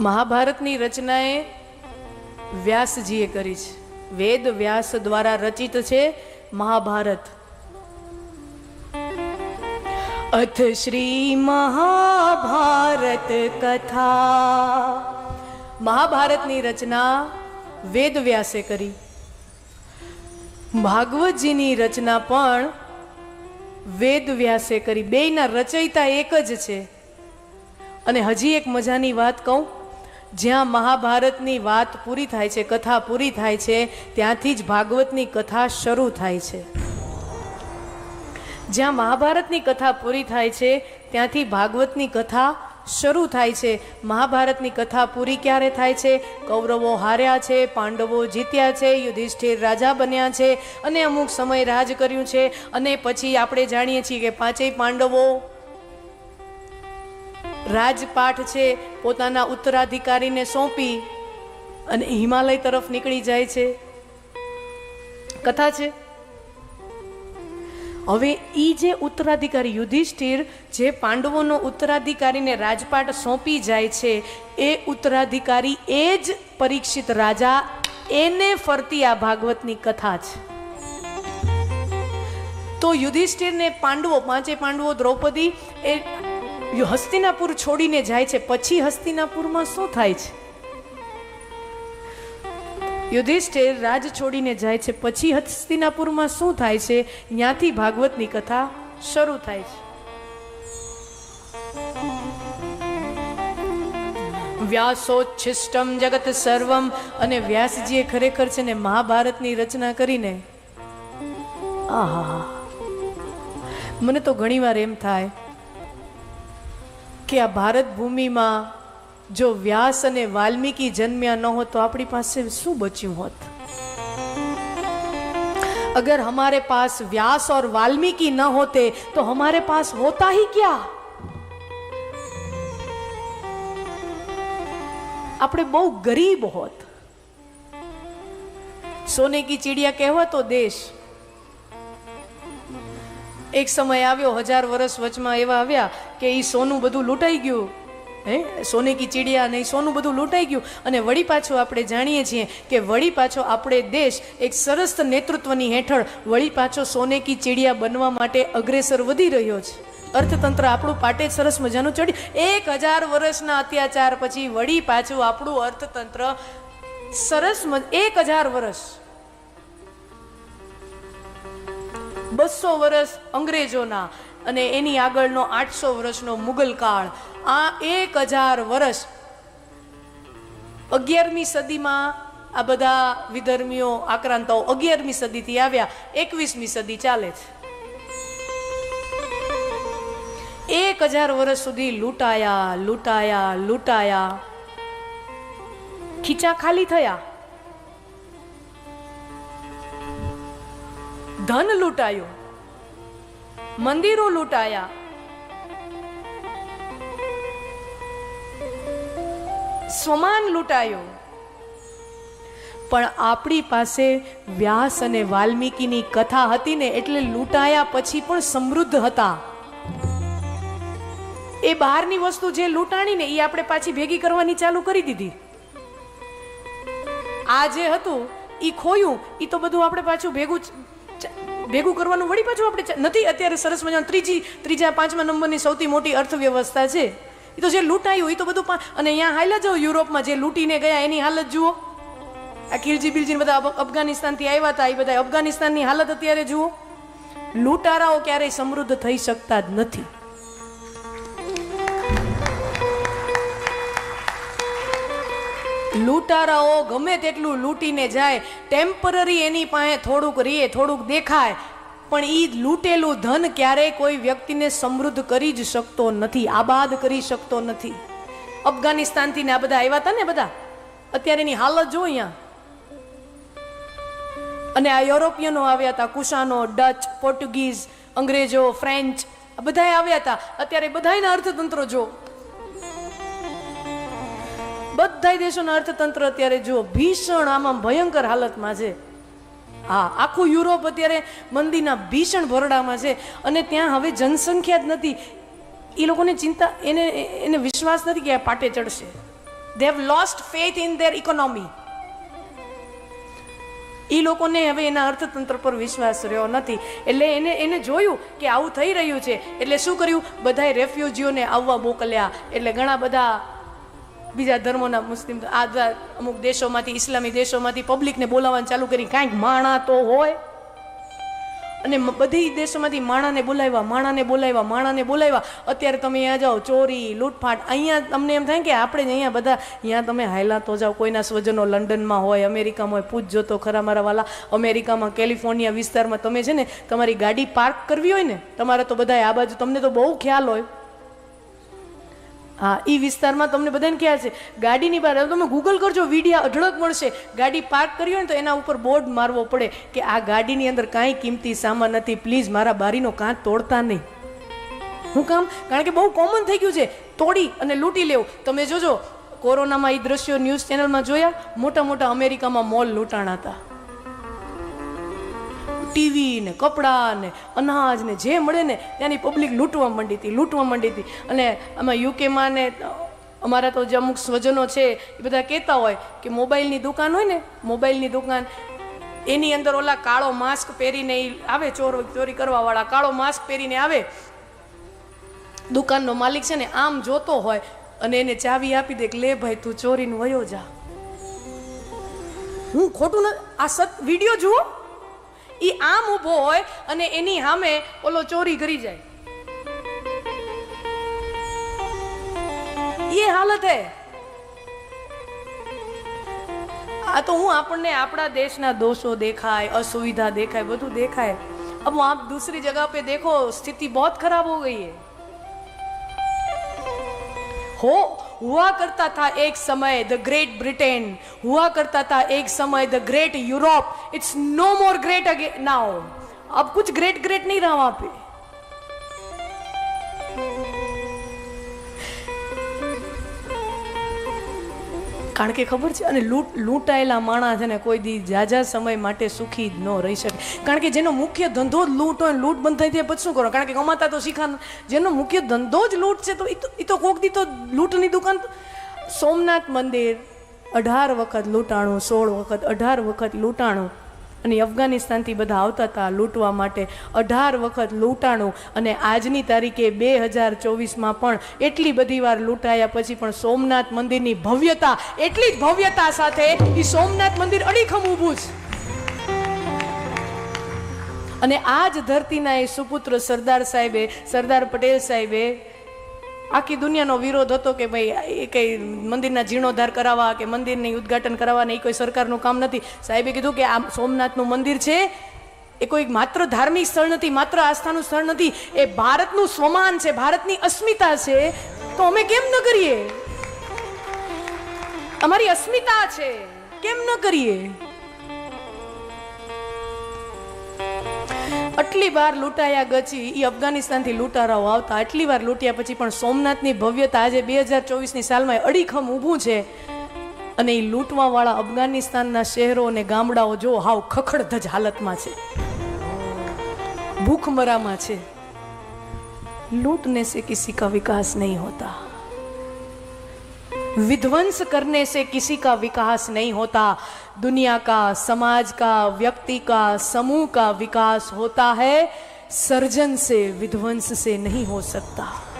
મહાભારતની રચનાએ વ્યાસજીએ કરી છે. વેદ વ્યાસ દ્વારા રચિત છે મહાભારત. અથ શ્રી મહાભારત કથા. મહાભારતની રચના વેદ વ્યાસે કરી. ભાગવતજીની રચના પણ વેદ વ્યાસે કરી. બેયના રચયિતા એક જ છે. અને હજી એક મજાની વાત કહું. જ્યાં મહાભારતની વાત પૂરી થાય છે, કથા પૂરી થાય છે, ત્યાંથી જ ભાગવતની કથા શરૂ થાય છે. જ્યાં મહાભારતની કથા પૂરી થાય છે, ત્યાંથી ભાગવતની કથા શરૂ થાય છે. મહાભારતની કથા પૂરી ક્યારે થાય છે? કૌરવો હાર્યા છે, પાંડવો જીત્યા છે, યુધિષ્ઠિર રાજા બન્યા છે, અને અમુક સમય રાજ કર્યું છે. અને પછી આપણે જાણીએ છીએ કે પાંચેય પાંડવો રાજપાઠ છે, પોતાના ઉત્તરાધિકારીને સોંપી અને હિમાલય તરફ નીકળી જાય છે. કથા છે? હવે ઈ જે ઉત્તરાધિકારી યુધિષ્ઠિર, જે પાંડવોનો ઉત્તરાધિકારીને રાજપાટ સોંપી જાય છે, એ ઉત્તરાધિકારી એ જ પરીક્ષિત રાજા, એને ફરતી આ ભાગવતની કથા છે. તો યુધિષ્ઠિરને પાંડવો, પાંચે પાંડવો, દ્રૌપદી એ હસ્તિનાપુર છોડીને જાય છે. પછી હસ્તિનાપુરમાં શું થાય છે? યુધિષ્ઠિર રાજ છોડીને જાય છે. પછી હસ્તિનાપુરમાં શું થાય છે? ત્યાંથી ભાગવતની કથા શરૂ થાય છે. વ્યાસોચ્છિષ્ટમ જગત સર્વમ અને વ્યાસજીએ ખરેખર છે ને મહાભારતની રચના કરીને આહા મને તો ઘણીવાર એમ થાય કે આ ભારત ભૂમિમાં જો વ્યાસ અને વાલ્મીકી જન્મ્યા ન હોત તો આપણી પાસે શું બચ્યું હોત अगर हमारे पास व्यास और वाल्मीकि न होते तो हमारे पास होता ही क्या આપણે બહુ ગરીબ હોત સોને કી ચીડિયા કહેવાતો દેશ એક સમય આવ્યો હજાર વર્ષ વચમાં એવા આવ્યા કે એ સોનું બધું લૂંટાઈ ગયું. હે? સોને કી ચીડિયા ને સોનું બધું લૂંટાઈ ગયું. અને વળી પાછો આપણે જાણીએ છીએ કે વળી પાછો આપણે દેશ એક સરસ નેતૃત્વની હેઠળ વળી પાછો સોને કી ચીડિયા બનવા માટે અગ્રેસર વધી રહ્યો છે. અર્થતંત્ર આપણું પાટે સરસ મજાનું ચડ્યું. એક હજાર વર્ષના અત્યાચાર પછી વળી પાછું આપણું અર્થતંત્ર સરસ એક હજાર વર્ષ. બસો વર્ષ અંગ્રેજોના અને એની આગળનો આઠસો વર્ષનો મુગલ કાળ. આ એક હજાર વર્ષ અગિયારમી સદીમાં આ બધા વિધર્મીઓ આક્રાંતાઓ અગિયારમી સદીથી આવ્યા. એકવીસમી સદી ચાલે છે. એક હજાર વર્ષ સુધી લૂંટાયા લૂંટાયા લૂંટાયા. ખીચા ખાલી થયા. ધન લૂંટાયું. મંદિરો લૂંટાયા. સ્વમાન લૂંટાયો. પણ આપણી પાસે વ્યાસ અને વાલ્મીકીની કથા હતી ને એટલે લૂંટાયા પછી પણ સમૃદ્ધ હતા. એ બહારની વસ્તુ જે લૂંટાણી ને એ આપણે પાછી ભેગી કરવાની ચાલુ કરી દીધી. આ જે હતું એ ખોયું એ તો બધું આપણે પાછું ભેગું ભેગું કરવાનું વળી પાછું આપણે નથી, અત્યારે સરસ મજાનું ત્રીજી, ત્રીજા પાંચમા નંબરની સૌથી મોટી અર્થવ્યવસ્થા છે. એ તો જે લૂંટાયું એ તો બધું પણ અને અહીંયા હાલ્યા જાઓ યુરોપમાં, જે લૂંટીને ગયા, એની હાલત જુઓ. આ ખીલજી બિલજી બધા અફઘાનિસ્તાનથી આવ્યા હતા એ બધા અફઘાનિસ્તાનની હાલત અત્યારે જુઓ. લૂંટારાઓ ક્યારેય સમૃદ્ધ થઈ શકતા જ નથી. લૂંટારાઓ ગમે તેટલું લૂંટીને જાય ટેમ્પરરી એની પાસે થોડુંક રીએ થોડુંક દેખાય, પણ એ લૂંટેલું ધન ક્યારેય કોઈ વ્યક્તિને સમૃદ્ધ કરી જ શકતો નથી, આબાદ કરી શકતો નથી. અફઘાનિસ્તાનથી ને આ બધા આવ્યા હતા ને બધા? અત્યારે એની હાલત જો અહીંયા. અને આ યુરોપિયનો આવ્યા હતા કુશાનો ડચ, પોર્ટુગીઝ, અંગ્રેજો, ફ્રેન્ચ, આ બધાય આવ્યા હતા અત્યારે બધાયના અર્થતંત્રો જો. બધા દેશોના અર્થતંત્ર અત્યારે જુઓ, ભીષણ આમાં ભયંકર હાલતમાં છે. હા, આખું યુરોપ અત્યારે મંદીના ભીષણ ભરડામાં છે અને ત્યાં હવે જનસંખ્યા જ નથી. એ લોકોને ચિંતા, એને એને વિશ્વાસ નથી કે આ પાટે ચડશે. They have lost faith in their economy એ લોકોને હવે એના અર્થતંત્ર પર વિશ્વાસ રહ્યો નથી. એટલે એને એને જોયું કે આવું થઈ રહ્યું છે. એટલે શું કર્યું? બધાએ રેફ્યુજીઓને આવવા મોકલ્યા. એટલે ઘણા બધા બીજા ધર્મોના મુસ્લિમ આ અમુક દેશોમાંથી, ઇસ્લામી દેશોમાંથી પબ્લિકને બોલાવવાનું ચાલુ કરી. કાંઈક માણા તો હોય. અને બધી દેશોમાંથી માણાને બોલાવ્યા માણાને બોલાવ્યા માણાને બોલાવ્યા. અત્યારે તમે અહીંયા જાઓ, ચોરી, લૂંટફાટ, અહીંયા તમને એમ થાય કે આપણે અહીંયા બધા, અહીંયા તમે હાયલા તો જાઓ. કોઈના સ્વજનો લંડનમાં હોય, અમેરિકામાં હોય પૂછજો તો ખરા મારા વાલા, અમેરિકામાં, કેલિફોર્નિયા વિસ્તારમાં તમે છે ને તમારી ગાડી પાર્ક કરવી હોય ને, તમારે તો બધા આ બાજુ, તમને તો બહુ ખ્યાલ હોય. હા એ વિસ્તારમાં તમને બધાને ખ્યાલ છે. ગાડીની બહાર તમે ગૂગલ કરજો, વિડીયા અઢળક મળશે. ગાડી પાર્ક કરી હોય ને તો એના ઉપર બોર્ડ મારવો પડે કે આ ગાડીની અંદર કાંઈ કિંમતી સામાન નથી. પ્લીઝ મારા બારીનો કાંચ તોડતા નહીં. હું કામ? કારણ કે બહુ કોમન થઈ ગયું છે. તોડી અને લૂંટી લેવું. તમે જોજો, કોરોનામાં એ દ્રશ્યો ન્યૂઝ ચેનલમાં જોયા? મોટા મોટા અમેરિકામાં મોલ લૂંટાણા હતા. ટીવી ને કપડાં ને અનાજ ને જે મળે ને ત્યાંની પબ્લિક લૂંટવા માંડી હતી, લૂંટવા માંડી હતી. અને આમાં યુકેમાં ને, અમારા તો જે અમુક સ્વજનો છે, એ બધા કહેતા હોય કે મોબાઈલની દુકાન હોય ને, મોબાઈલની દુકાન, એની અંદર ઓલા કાળો માસ્ક પહેરીને એ આવે, ચોર ચોરી કરવાવાળા કાળો માસ્ક પહેરીને આવે. દુકાનનો માલિક છે ને આમ જોતો હોય અને એને ચાવી આપી દે કે, લે ભાઈ, તું ચોરીને વયો જા. હું ખોટું ન, આ સત, વીડિયો જુઓ. એ આમ ઊભો હોય અને એની સામે ઓલો ચોરી કરી જાય એ હાલત હે આ તો હું આપણને આપણા દેશના દોષો દેખાય असुविधा દેખાય બધું દેખાય अब आप दूसरी जगह पे देखो स्थिति बहुत खराब हो गई है हो हुआ करता था एक समय द ग्रेट ब्रिटेन हुआ करता था एक समय the great Europe it's no more great again now अब कुछ ग्रेट ग्रेट नहीं रहा वहां पे કારણ કે ખબર છે? અને લૂંટ, લૂંટાયેલા માણસ છે ને કોઈ દી જાજા સમય માટે સુખી ન રહી શકે. કારણ કે જેનો મુખ્ય ધંધો જ લૂંટ હોય લૂંટ બંધ થઈ જાય પછી શું કરો? કારણ કે કમાતા તો શીખા જેનો મુખ્ય ધંધો જ લૂંટ છે તો એ તો કોક દી તો લૂંટની દુકાન સોમનાથ મંદિર અઢાર વખત લૂંટાણું, સોળ વખત અઢાર વખત લૂંટાણું. અને અફઘાનિસ્તાનથી બધા આવતા હતા લૂંટવા માટે. અઢાર વખત લૂંટાણું અને આજની તારીખે બે હજાર ચોવીસમાં પણ એટલી બધી વાર લૂંટાયા પછી પણ સોમનાથ મંદિરની ભવ્યતા, એટલી જ ભવ્યતા સાથે એ સોમનાથ મંદિર અડીખમ ઊભું અને આ જ ધરતીના એ સુપુત્ર સરદાર સાહેબે, સરદાર પટેલ સાહેબે આખી દુનિયાનો વિરોધ હતો કે ભાઈ, એ કંઈ મંદિરના જીર્ણોદ્ધાર કરાવવા કે મંદિરની ઉદ્ઘાટન કરાવવાને એ કોઈ સરકારનું કામ નથી. સાહેબે કીધું કે આ સોમનાથનું મંદિર છે, એ કોઈ માત્ર ધાર્મિક સ્થળ નથી, માત્ર આસ્થાનું સ્થળ નથી, એ ભારતનું સ્વમાન છે, ભારતની અસ્મિતા છે. તો અમે કેમ ન કરીએ? અમારી અસ્મિતા છે, કેમ ન કરીએ? કેટલી વાર લૂંટાયા ગચી એ અફઘાનિસ્તાનથી લૂંટારાઓ આવતા આટલી વાર લૂંટ્યા પછી પણ સોમનાથની ભવ્યતા આજે બે હજાર ચોવીસની સાલમાં અડીખમ ઊભું છે. અને એ લૂંટવાવાળા અફઘાનિસ્તાનના શહેરો અને ગામડાઓ જો હાવ ખખડધજ હાલતમાં છે. ભૂખમરામાં છે. લૂંટને સે કિસી કા વિકાસ નહીં હોતા. विध्वंस करने से किसी का विकास नहीं होता। दुनिया का, समाज का, व्यक्ति का, समूह का विकास होता है। सर्जन से, विध्वंस से नहीं हो सकता।